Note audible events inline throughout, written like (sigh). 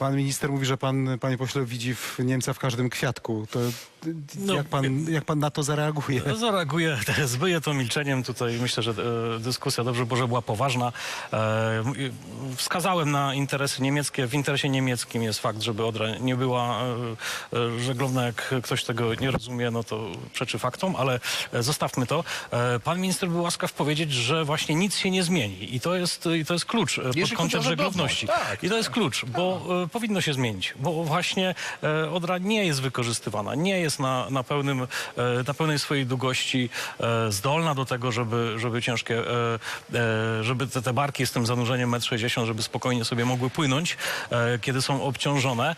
Pan minister mówi, że pan, panie pośle, widzi w Niemca w każdym kwiatku. To No, jak, pan, jak pan na to zareaguje? No, Zareaguję, (laughs) zbyję to milczeniem. Tutaj myślę, że e, dyskusja dobrze Boże była poważna. E, wskazałem na interesy niemieckie. W interesie niemieckim jest fakt, żeby Odra nie była e, żeglowna. Jak ktoś tego nie rozumie, no to przeczy faktom, ale zostawmy to. Pan minister był łaskaw powiedzieć, że właśnie nic się nie zmieni. I to jest, i to jest klucz pod chodzi kątem żeglowności. tak, I to jest klucz, bo e, powinno się zmienić, bo właśnie e, Odra nie jest wykorzystywana, nie jest na, na, pełnym, e, na pełnej swojej długości e, zdolna do tego, żeby, żeby ciężkie, żeby te, te barki z tym zanurzeniem 1,60 m, żeby spokojnie sobie mogły płynąć, kiedy są obciążone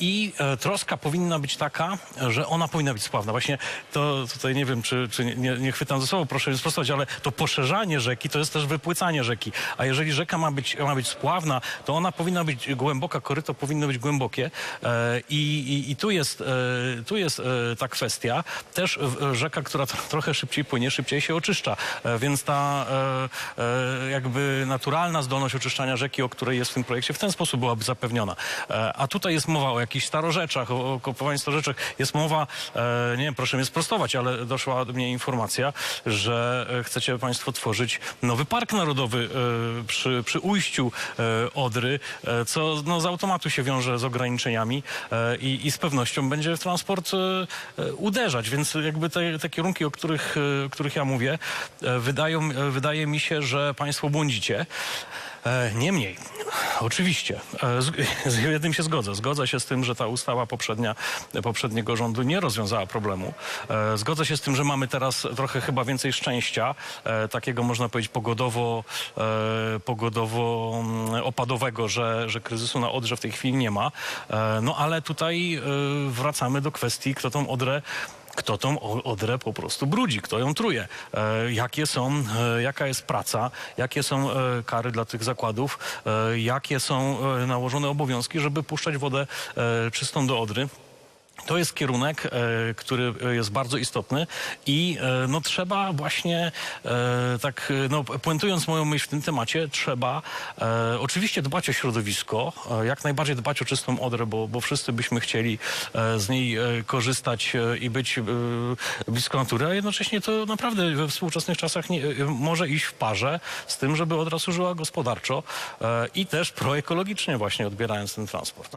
i troska powinna być taka, że ona powinna być spławna. Właśnie to tutaj nie wiem, czy, czy nie, nie chwytam ze sobą, proszę mnie sprostować, ale to poszerzanie rzeki to jest też wypłycanie rzeki, a jeżeli rzeka ma być, ma być spławna, to ona powinna być głęboka, koryto powinno być głębokie e, i, i, i tu jest, e, tu jest e, ta kwestia. Też rzeka, która tro, trochę szybciej płynie, szybciej się oczyszcza, więc ta jakby naturalna zdolność oczyszczania rzeki, o której jest w tym projekcie, w ten sposób byłaby zapewniona. A tutaj jest mowa o jakichś starorzeczach, o, kopowaniu starorzeczach. Jest mowa, nie wiem, proszę mnie sprostować, ale doszła do mnie informacja, że chcecie państwo tworzyć nowy park narodowy przy, przy ujściu Odry, co no, z automatu się wiąże z ograniczeniami e, i, i z pewnością będzie w transport e, e, uderzać, więc jakby te, te kierunki, o których, e, których ja mówię, wydają, wydaje mi się, że państwo błądzicie. E, Niemniej, oczywiście, e, z, jednym się zgodzę. Zgodzę się z tym, że ta ustawa poprzednia, poprzedniego rządu nie rozwiązała problemu. E, Zgodzę się z tym, że mamy teraz trochę chyba więcej szczęścia, takiego można powiedzieć pogodowo, pogodowo mm, opadowego, że, że kryzysu na Odrze w tej chwili nie ma. No ale tutaj wracamy do kwestii, kto tą Odrę kto tą odrę po prostu brudzi, kto ją truje, e, jakie są, e, jaka jest praca, jakie są e, kary dla tych zakładów, jakie są nałożone obowiązki, żeby puszczać wodę czystą do odry. To jest kierunek, e, który e, jest bardzo istotny i e, no, trzeba właśnie, tak no, puentując moją myśl w tym temacie, trzeba oczywiście dbać o środowisko, jak najbardziej dbać o czystą odrę, bo, bo wszyscy byśmy chcieli z niej korzystać i być blisko natury, a jednocześnie to naprawdę we współczesnych czasach nie, może iść w parze z tym, żeby odra służyła gospodarczo i też proekologicznie właśnie odbierając ten transport.